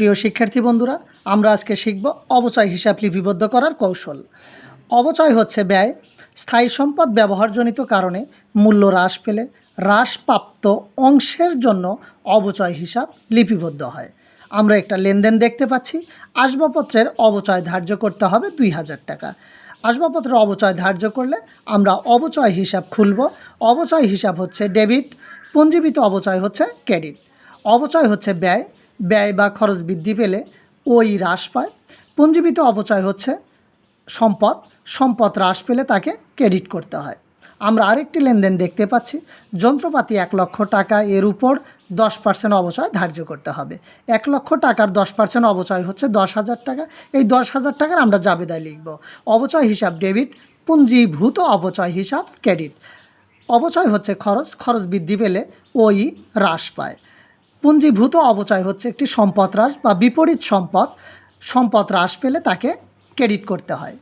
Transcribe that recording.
প্রিয় শিক্ষার্থী বন্ধুরা, আমরা আজকে শিখব অবচয় হিসাব লিপিবদ্ধ করার কৌশল। অবচয় হচ্ছে ব্যয়, স্থায়ী সম্পদ ব্যবহারজনিত কারণে মূল্য হ্রাস পেলে হ্রাসপ্রাপ্ত অংশের জন্য অবচয় হিসাব লিপিবদ্ধ হয়। আমরা একটা লেনদেন দেখতে পাচ্ছি, আসবাবপত্রের অবচয় ধার্য করতে হবে দুই হাজার টাকা। আসবাবপত্রের অবচয় ধার্য করলে আমরা অবচয় হিসাব খুলব। অবচয় হিসাব হচ্ছে ডেবিট পঞ্জীবিত অবচয় হচ্ছে ক্রেডিট। অবচয় হচ্ছে ব্যয় ব্যয় বা খরচ বৃদ্ধি পেলে ওই হ্রাস পায়। পুঞ্জীবিত অবচয় হচ্ছে সম্পদ সম্পদ হ্রাস পেলে তাকে ক্রেডিট করতে হয়। আমরা আরেকটি লেনদেন দেখতে পাচ্ছি, যন্ত্রপাতি এক লক্ষ টাকা, এর উপর দশ পার্সেন্ট অবচয় ধার্য করতে হবে। এক লক্ষ টাকার দশ পার্সেন্ট অবচয় হচ্ছে দশ হাজার টাকা। এই দশ হাজার টাকার আমরা জাবেদায় লিখব। অবচয় হিসাব ডেবিট, পুঞ্জীভূত অবচয় হিসাব ক্রেডিট। অবচয় হচ্ছে খরচ খরচ বৃদ্ধি পেলে ওই হ্রাস পায়। পুঞ্জীভূত অবচয় হচ্ছে একটি সম্পদ হ্রাস বা বিপরীত সম্পদ সম্পদ হ্রাস পেলে তাকে ক্রেডিট করতে হয়।